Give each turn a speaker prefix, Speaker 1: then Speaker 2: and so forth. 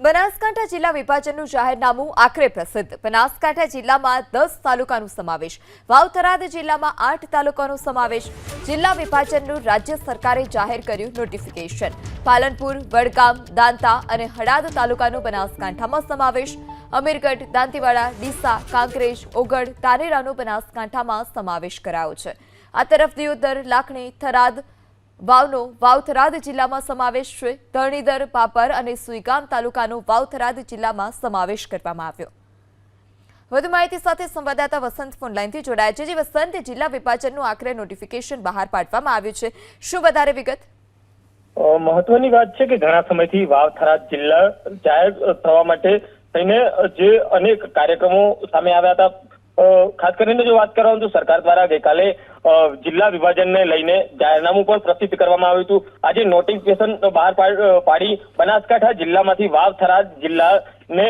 Speaker 1: બનાસકાંઠા જિલ્લા વિભાજનનું જાહેરનામું આખરે પ્રસિદ્ધ. બનાસકાંઠા જિલ્લામાં દસ તાલુકાનો સમાવેશ. વાવ-થરાદ જિલ્લામાં આઠ તાલુકાનો સમાવેશ. જિલ્લા વિભાજનનું રાજ્ય સરકારે જાહેર કર્યું નોટિફિકેશન પાલનપુર, વડગામ, દાંતા અને હડાદ તાલુકાનો બનાસકાંઠામાં સમાવેશ. અમીરગઢ, દાંતીવાડા, ડીસા, કાંકરેજ ઓગડ તાનેરાનો બનાસકાંઠામાં સમાવેશ કરાયો છે. આ તરફ દિયોદર, લાખણી, થરાદ વાવનો વાવ-થરાદ જિલ્લામાં સમાવેશ છે. ધરણીધર, પાપર અને સુઈગામ તાલુકાનો વાવ-થરાદ જિલ્લામાં સમાવેશ કરવામાં આવ્યો. વધુ માહિતી સાથે સંવાદદાતા વસંત ફોનલાઈનથી જોડાયા છે. જે વસંત, જિલ્લા વિભાજનનું આખરે નોટિફિકેશન બહાર પાડવામાં આવ્યું છે. શું વધારે વિગત?
Speaker 2: મહત્વની વાત છે કે ઘણા સમયથી વાવ થરાદ જિલ્લા જાહેર થવા માટે થઈને જે અનેક કાર્યક્રમો સામે આવ્યા હતા. ખાસ કરીને જો વાત કરવામાં તો સરકાર દ્વારા ગઈકાલે જિલ્લા વિભાજનને લઈને જાહેરનામું પણ પ્રસિદ્ધ કરવામાં આવ્યું હતું. આજે નોટિફિકેશન બહાર પાડી બનાસકાંઠા જિલ્લામાંથી વાવ થરાદ જિલ્લાને